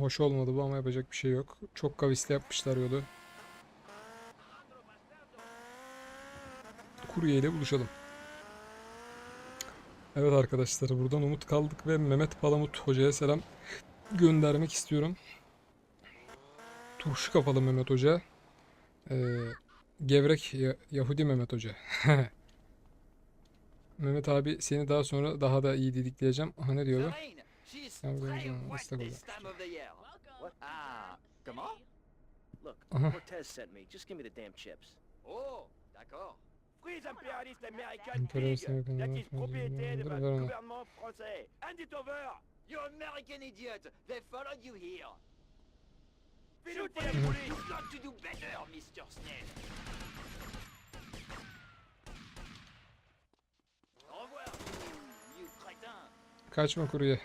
hoş olmadı bu ama yapacak bir şey yok. Çok kavisli yapmışlar yolu. Kurye ile buluşalım. Evet arkadaşlar buradan umut kaldık ve Mehmet Palamut hocaya selam göndermek istiyorum. Turşu kafalı Mehmet Hoca. Ee, gevrek Ya- Yahudi Mehmet Hoca. Mehmet abi seni daha sonra daha da iyi didikleyeceğim. Aha ne diyor Serene, she's Ah, oui, très oui, wet c'est this cool. time of the year. What? Ah, comment? Look, Uh-huh. Cortez sent me. Just give me the damn chips. Oh, d'accord. Prise impérialiste américaine Impérialiste Krieg, américaine, l'acquis ouais, propriété ouais, du ouais, ouais. gouvernement français. Hand it over You American idiot! They followed you here. File pour Shoot la him. police You've got to do better, Mr. Snell. Au revoir, you, you crétin. Kaçma kurye.